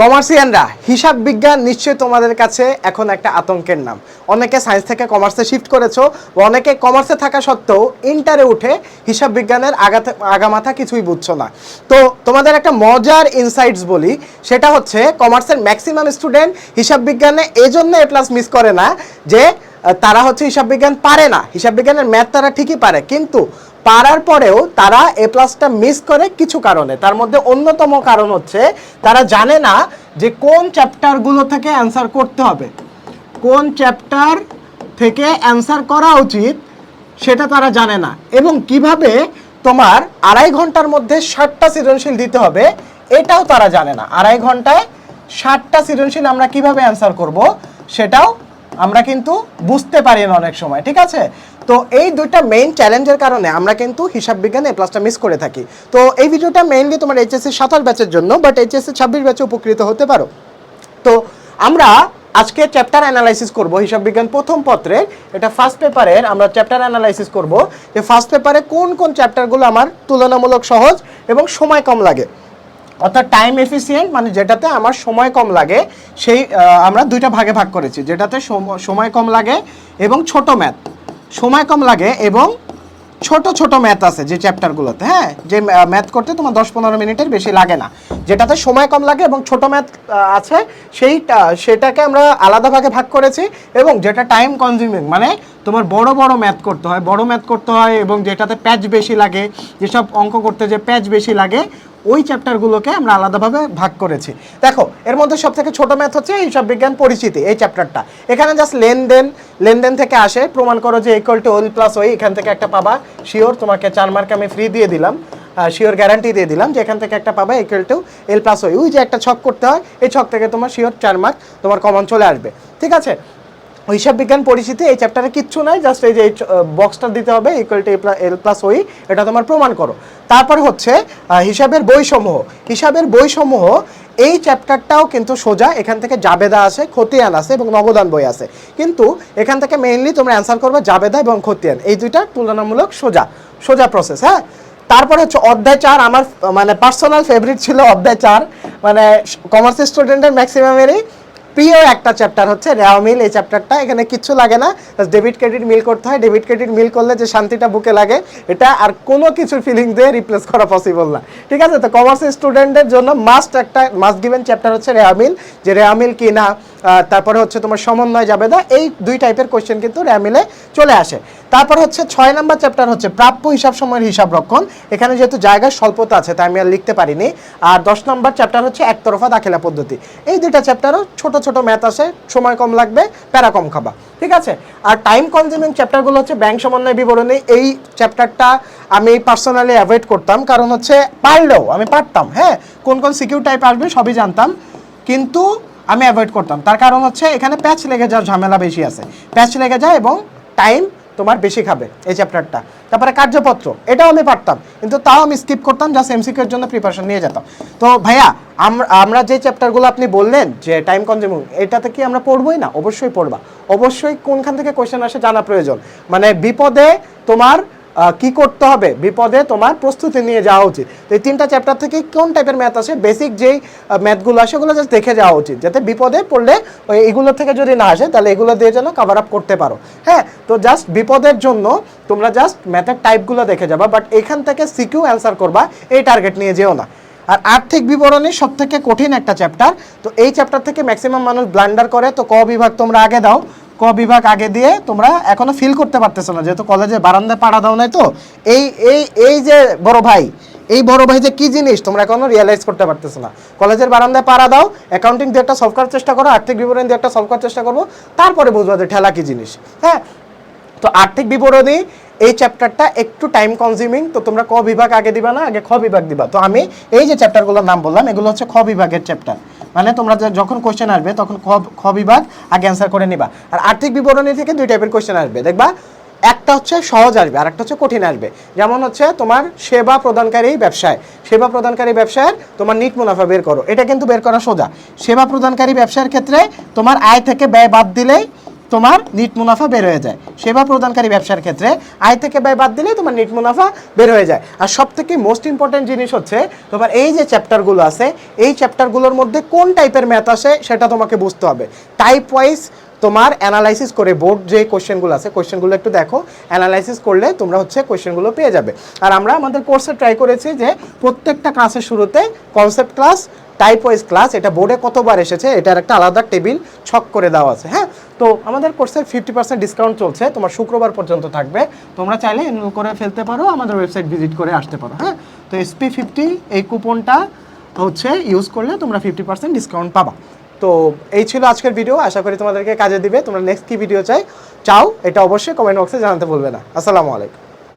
কমার্সিয়ানরা হিসাব বিজ্ঞান নিশ্চয়ই তোমাদের কাছে এখন একটা আতঙ্কের নাম। অনেকে সায়েন্স থেকে কমার্সে শিফট করেছ অনেকে কমার্সে থাকা সত্ত্বেও ইন্টারে উঠে হিসাব বিজ্ঞানের আগাতে আগামাথা কিছুই বুঝছ না। তো তোমাদের একটা মজার ইনসাইটস বলি, সেটা হচ্ছে কমার্সের ম্যাক্সিমাম স্টুডেন্ট হিসাব বিজ্ঞানে এই জন্য এ প্লাস মিস করে না যে তারা হচ্ছে হিসাব বিজ্ঞান পারে না। হিসাব বিজ্ঞানের ম্যাথ তারা ঠিকই পারে, কিন্তু পারার পরেও তারা এ প্লাসটা মিস করে কিছু কারণে। তার মধ্যে অন্যতম কারণ হচ্ছে, তারা জানে না যে কোন চ্যাপ্টারগুলো থেকে অ্যান্সার করতে হবে। কোন চ্যাপ্টার থেকে অ্যান্সার করা উচিত, সেটা তারা জানে না। এবং কীভাবে তোমার আড়াই ঘণ্টার মধ্যে ষাটটা সৃজনশীল দিতে হবে, এটাও তারা জানে না। আড়াই ঘন্টায় ষাটটা সৃজনশীল আমরা কীভাবে অ্যান্সার করব, সেটাও আমরা কিন্তু বুঝতে পারি না অনেক সময়, ঠিক আছে? তো এই দুইটা মেইন চ্যালেঞ্জের কারণে আমরা কিন্তু হিসাব বিজ্ঞানে প্লাসটা মিস করে থাকি। তো এই ভিডিওটা মেইনলি তোমার এইচএসসি সাতাশ ব্যাচের জন্য বাট এইচএসসি ছাব্বিশ ব্যাচে উপকৃত হতে পারো। তো আমরা আজকে চ্যাপ্টার অ্যানালাইসিস করব হিসাব বিজ্ঞান প্রথম পত্রে। এটা ফার্স্ট পেপারের আমরা চ্যাপ্টার অ্যানালাইসিস করব যে ফার্স্ট পেপারে কোন কোন চ্যাপ্টারগুলো আমার তুলনামূলক সহজ এবং সময় কম লাগে। অর্থাৎ টাইম এফিসিয়েন্ট মানে যেটাতে আমার সময় কম লাগে, সেই আমরা দুইটা ভাগে ভাগ করেছি। যেটাতে সম- সময় কম লাগে এবং ছোট ম্যাথ সময় কম লাগে এবং ছোট ছোট ম্যাথ আছে যে চ্যাপ্টারগুলোতে হ্যাঁ? যে ম্যাথ করতে তোমার দশ পনেরো মিনিটের বেশি লাগে না। যেটাতে সময় কম লাগে এবং ছোট ম্যাথ আছে সেইটা সেটাকে আমরা আলাদা ভাগে ভাগ করেছি এবং যেটা টাইম কনজিউমিং মানে তোমার বড় বড় ম্যাথ করতে হয়, বড় ম্যাথ করতে হয় এবং যেটাতে প্যাচ বেশি লাগে, যেসব অঙ্ক করতে যে প্যাচ বেশি লাগে ওই চ্যাপ্টারগুলোকে আমরা আলাদাভাবে ভাগ করেছি। দেখো, এর মধ্যে সব থেকে ছোট ম্যাথ হচ্ছে হিসাব বিজ্ঞান পরিচিতি, এই চ্যাপ্টারটা এখানে জাস্ট লেনদেন লেনদেন থেকে আসে, প্রমাণ করো যে ইকুয়াল টু ওল প্লাস ওই এখান থেকে একটা পাবা। শিওর তোমাকে চার মার্ক আমি ফ্রি দিয়ে দিলাম। শিওর গ্যারান্টি দিয়ে দিলাম যে এখান থেকে একটা পাবা ইকুয়াল টু এল প্লাস ওই ওই যে একটা ছক করতে হয়, এই ছক থেকে তোমার শিওর চার মার্ক তোমার কমন চলে আসবে। ঠিক আছে? হিসাব বিজ্ঞান পরিচিতি এই চ্যাপ্টারে কিচ্ছু নাই জাস্ট এই যে বক্সটা দিতে হবে ইকুয়াল টু এল প্লাস ওই এটা তোমার প্রমাণ করো। তারপর হচ্ছে হিসাবের বইসমূহ হিসাবের বইসমূহ এই চ্যাপ্টারটাও কিন্তু সোজা, এখান থেকে জাবেদা আছে, খতিয়ান আছে এবং নবদান বই আছে। কিন্তু এখান থেকে মেইনলি তোমরা অ্যান্সার করবে জাবেদা এবং খতিয়ান। এই দুইটা তুলনামূলক সোজা সোজা প্রসেস হ্যাঁ? তারপরে হচ্ছে অধ্যায় চার, আমার মানে পার্সোনাল ফেভারিট ছিল অধ্যায় চার। মানে কমার্স স্টুডেন্টের ম্যাক্সিমামেরই প্রিয় একটা চ্যাপ্টার হচ্ছে রেওয়া মিল এই চ্যাপ্টারটা এখানে কিচ্ছু লাগে না। ডেবিট ক্রেডিট মিল করতে হয়। ডেবিট ক্রেডিট মিল করলে যে শান্তিটা বুকে লাগে, এটা আর কোনো কিছুর ফিলিং দিয়ে রিপ্লেস করা পসিবল না। ঠিক আছে? তো কমার্স স্টুডেন্টদের জন্য মাস্ট একটা মাস্ট গিভেন চ্যাপ্টার হচ্ছে রেওয়া মিল যে রেওয়া মিল কি না তারপরে হচ্ছে তোমার সমন্বয় যাবে না এই দুই টাইপের কোশ্চেন কিন্তু র্যামিলে চলে আসে। তারপর হচ্ছে ছয় নাম্বার চ্যাপ্টার হচ্ছে প্রাপ্য হিসাব সময়ের হিসাব রক্ষণ। এখানে যেহেতু জায়গার স্বল্পতা আছে, তাই আমি আর লিখতে পারিনি। আর দশ নম্বর চ্যাপ্টার হচ্ছে একতরফা দাখিলা পদ্ধতি। এই দুইটা চ্যাপ্টারও ছোট ছোট ম্যাথ আছে, সময় কম লাগবে, প্যারা কম খাবা। ঠিক আছে? আর টাইম কনজিউমিং চ্যাপ্টারগুলো হচ্ছে ব্যাংক সমন্বয় বিবরণী। এই চ্যাপ্টারটা আমি পার্সোনালি অ্যাভয়েড করতাম, কারণ হচ্ছে পারলেও আমি পারতাম হ্যাঁ? কোন কোন সিকিউর টাইপ আসবে সবই জানতাম। কিন্তু আমি অ্যাভয়েড করতাম। তার কারণ হচ্ছে এখানে প্যাচ লেগে যাওয়ার ঝামেলা বেশি আছে। প্যাচ লেগে যায় এবং টাইম তোমার বেশি খাবে এই চ্যাপ্টারটা তারপরে কার্যপত্র, এটাও আমি পারতাম। কিন্তু তাও আমি স্কিপ করতাম জাস্ট এমসিকিউর জন্য প্রিপারেশন নিয়ে যেতাম। তো ভাইয়া আমরা যে চ্যাপ্টারগুলো আপনি বললেন, যে টাইম কনজিউমিং এটাতে কি আমরা পড়বই না? অবশ্যই পড়বা। অবশ্যই কোনখান থেকে কোয়েশ্চেন আসে জানা প্রয়োজন। মানে বিপদে তোমার কি করতে হবে? বিপদে তোমার প্রস্তুতি নিয়ে যাওয়া উচিত। তো এই তিনটা চ্যাপ্টার থেকে কোন টাইপের ম্যাথ আসে? বেসিক যেই ম্যাথগুলো আসে, ওগুলো জাস্ট দেখে যাওয়া উচিত। যাতে বিপদে পড়লে ওই এগুলো থেকে যদি না আসে, তাহলে এগুলো দিয়ে যেন কাভার আপ করতে পারো। হ্যাঁ তো জাস্ট বিপদের জন্য তোমরা জাস্ট ম্যাথের টাইপগুলো দেখে যাবা বাট এখান থেকে সিকিউ অ্যান্সার করবা, এই টার্গেট নিয়ে যেও না। আর আর্থিক বিবরণী সব থেকে কঠিন একটা চ্যাপ্টার তো এই চ্যাপ্টার থেকে ম্যাক্সিমাম মানুষ ব্লান্ডার করে, তো ক বিভাগ তোমরা আগে দাও। ক বিভাগ আগে দিয়ে তোমরা এখনও ফিল করতে পারতেছো না, যেহেতু কলেজে বারান্দায় পাড়া দাও নাই তো। এই এই এই যে বড় ভাই, এই বড় ভাই যে কি জিনিস, তোমরা এখনও রিয়েলাইজ করতে পারতেছো না। কলেজের বারান্দায় পাড়া দাও অ্যাকাউন্টিং দিয়ে একটা সলভ করার চেষ্টা করো, আর্থিক বিবরণী দিয়ে একটা সলভ করার চেষ্টা করব, তারপরে বুঝবা যে ঠেলা কি জিনিস হ্যাঁ? তো আর্থিক বিবরণী, এই চ্যাপ্টারটা একটু টাইম কনজিউমিং তো তোমরা ক বিভাগ আগে দিবা না, আগে খ বিভাগ দিবা। তো আমি এই যে চ্যাপ্টারগুলোর নাম বললাম, এগুলো হচ্ছে খ বিভাগের চ্যাপ্টার মানে তোমরা যখন কোয়েশ্চেন আসবে, তখন খ বিভাগ আগে অ্যান্সার করে নিবা। আর আর্থিক বিবরণী থেকে দুই টাইপের কোশ্চেন আসবে, দেখবা? একটা হচ্ছে সহজ আসবে আর একটা হচ্ছে কঠিন আসবে। যেমন হচ্ছে তোমার সেবা প্রদানকারী ব্যবসায়। সেবা প্রদানকারী ব্যবসায়ের তোমার নিট মুনাফা বের করো। এটা কিন্তু বের করা সোজা। সেবা প্রদানকারী ব্যবসার ক্ষেত্রে তোমার আয় থেকে ব্যয় বাদ দিলেই তোমার নিট মুনাফা বের হয়ে যায়। সেবা প্রদানকারী ব্যবসার ক্ষেত্রে আয় থেকে ব্যয় বাদ দিলে তোমার নিট মুনাফা বের হয়ে যায়। আর সব থেকে মোস্ট ইম্পর্টেন্ট জিনিস হচ্ছে, তোমার এই যে চ্যাপ্টারগুলো আছে, এই চ্যাপ্টারগুলোর মধ্যে কোন টাইপের ম্যাথ আসে সেটা তোমাকে বুঝতে হবে। টাইপ ওয়াইজ তোমার অ্যানালাইসিস করে বোর্ড যে কোয়েশ্চেনগুলো আছে কোশ্চেনগুলো একটু দেখো। অ্যানালাইসিস করলে তোমরা হচ্ছে কোশ্চেনগুলো পেয়ে যাবে। আর আমরা আমাদের কোর্সে ট্রাই করেছি যে প্রত্যেকটা ক্লাসের শুরুতে concept class type wise class এটা বোর্ডে কতবার এসেছে, এটার একটা আলাদা টেবিল ছক করে দেওয়া আছে হ্যাঁ? তো আমাদের কোর্সে ফিফটি পার্সেন্ট ডিসকাউন্ট চলছে, তোমার শুক্রবার পর্যন্ত থাকবে। তোমরা চাইলে এনরোল করে ফেলতে পারো, আমাদের ওয়েবসাইট ভিজিট করে আসতে পারো হ্যাঁ? তো এসপি ফিফটি এই কুপনটা হচ্ছে ইউজ করলে তোমরা ফিফটি পার্সেন্ট ডিসকাউন্ট পাবা। তো এই ছিল আজকের ভিডিও আশা করি তোমাদেরকে কাজে দিবে। তোমরা নেক্সট কি ভিডিও চাই, চাও, এটা অবশ্যই কমেন্ট বক্সে জানাতে বলবে না। আসসালামু আলাইকুম।